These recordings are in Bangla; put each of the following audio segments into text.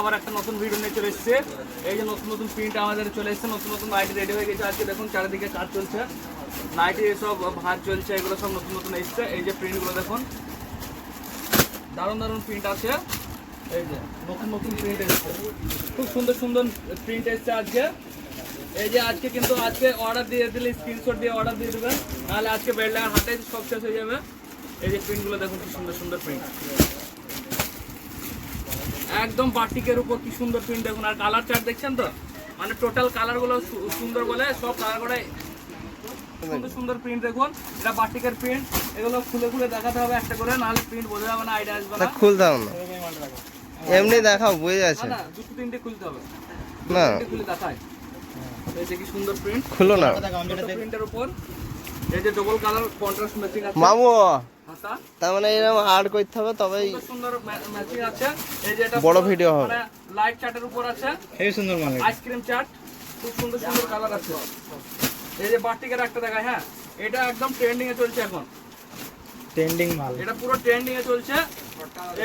আবার একটা নতুন ভিডিও নিয়ে চলে এসেছে। এই যে নতুন নতুন প্রিন্ট আমাদের চলে এসেছে, নতুন নতুন নাইটি রেডি হয়ে গেছে। আজকে দেখুন চারিদিকে কাজ চলছে। নাইটি সব ভাঁজ চলছে, এগুলো সব নতুন নতুন এসছে। এই যে প্রিন্টগুলো দেখুন। দারুণ দারুণ প্রিন্ট আছে। এই যে নতুন নতুন প্রিন্ট এসছে। খুব সুন্দর সুন্দর প্রিন্ট এসছে আজকে। এই যে আজকে কিন্তু আজকে অর্ডার দিয়ে দিলে স্ক্রিনশট দিয়ে অর্ডার দিয়ে দেবেন। নাহলে আজকে বেডলাগার হাতে সব শেষ হয়ে যাবে। এই যে প্রিন্টগুলো দেখুন, কি সুন্দর সুন্দর প্রিন্ট একদম বাটিকের উপর কি সুন্দর প্রিন্ট দেখুন। আর কালার চার্ট দেখছেন তো? মানে টোটাল কালারগুলো সু- সুন্দর বলে সব কালার করে সুন্দর সুন্দর প্রিন্ট দেখুন। এটা বাটিকের প্রিন্ট এগুলো খুলে খুলে দেখাতে হবে একটা করে নাহলে প্রিন্ট বোঝা যাবে না আইডিয়া আসবে না। খুলতাম না। এমনি দেখাও বুঝে যাচ্ছে না দুটো তিনটে খুলতে হবে। না। খুলে দেখায়। এই যে কি সুন্দর প্রিন্ট খুলো না। প্রিন্টের উপর। এই যে ডবল কালার কন্ট্রাস্ট ম্যাচিং আছে। মামু তার মানে এরকম আর্ট করতে হবে তবেই সুন্দর ম্যাচিং আছে। এই যে এটা বড় video হবে। মানে লাইট চার্টের উপর আছে। সুন্দর মাল আইসক্রিম চাট খুব সুন্দর সুন্দর কালার আছে। এই যে বাটিকের একটা দেখায় হ্যাঁ? এটা একদম ট্রেন্ডিং এ চলছে এখন। ট্রেন্ডিং মাল। এটা পুরো ট্রেন্ডিং এ চলছে।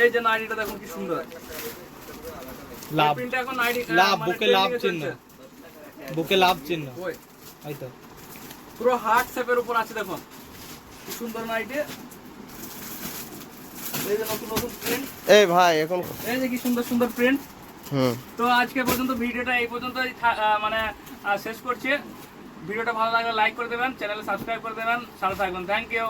এই যে নাইটিটা দেখুন কি সুন্দর। লাভ। প্রিন্টটা এখন নাইটি লাভ, বুকে লাভ চিহ্ন। বুকে লাভ চিহ্ন। ওই। তো। পুরো হার্ট শেপের উপর আছে দেখুন। কি সুন্দর নাইটি এই যে নতুন নতুন প্রিন্ট এই ভাই এখন এই যে কি সুন্দর সুন্দর প্রিন্ট হুম। তো আজকে পর্যন্ত ভিডিওটা এই পর্যন্ত মানে শেষ করছি। ভিডিওটা ভালো লাগলে লাইক করে দেবেন চ্যানেলে সাবস্ক্রাইব করে দেবেন সাথে থাকবেন। Thank you